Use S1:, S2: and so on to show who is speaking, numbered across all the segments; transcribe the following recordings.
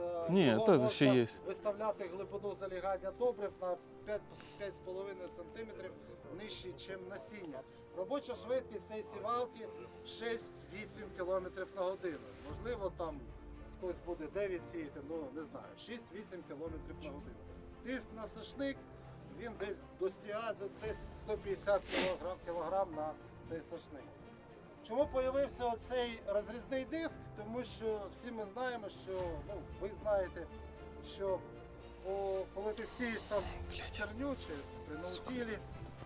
S1: е,
S2: Ні,
S1: його
S2: та
S1: можна
S2: ще є.
S1: виставляти глибину залягання добрив на 5 5,5 см нижче, ніж насіння. Робоча швидкість цієї сівалки 6-8 км на годину. Можливо, там хтось буде 9 сіяти, ну не знаю, 6-8 км на годину. Тиск на сошник він десь достигає до- десь 150 кг, на цей сошник. Чому з'явився оцей розрізний диск? Тому що всі ми знаємо, що ну, ви знаєте, що по, коли ти сієш там стерню чи при наутілі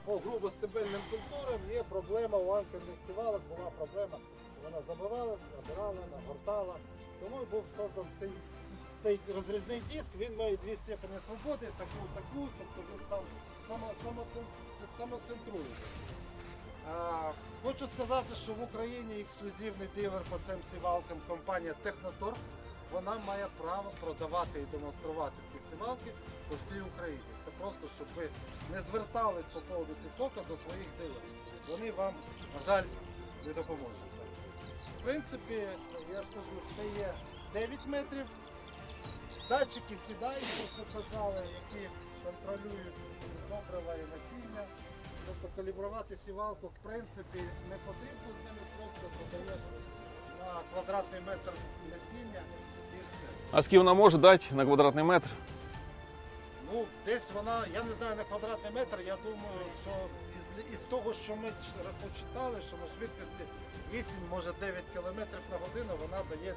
S1: по грубостебельним культурам є проблема у анкерних сівалок, була проблема, вона забивалась, набирала, нагортала. Тому був создан цей, цей розрізний диск, він має дві степені свободи, таку, таку, тобто він сам само, самоцен- самоцентрується. А, хочу сказати, що в Україні ексклюзивний дилер по цим сівалкам компанія Технотор. Вона має право продавати і демонструвати ці сівалки по всій Україні. Це просто, щоб ви не звертались по поводу сівтока до своїх дилерів. Вони вам, на жаль, не допоможуть. В принципі, я ж кажу, це є 9 метрів. Датчики сідають, що казали, які контролюють добрива і насіння. Калібрувати сівалку в принципі не потрібно з ними, просто задаєш на квадратний метр насіння і все.
S2: А скільки вона може дати на квадратний метр?
S1: Ну, десь вона, я не знаю на квадратний метр, я думаю, що із, із того, що ми почитали, що на швидкості 8, може 9 км на годину вона дає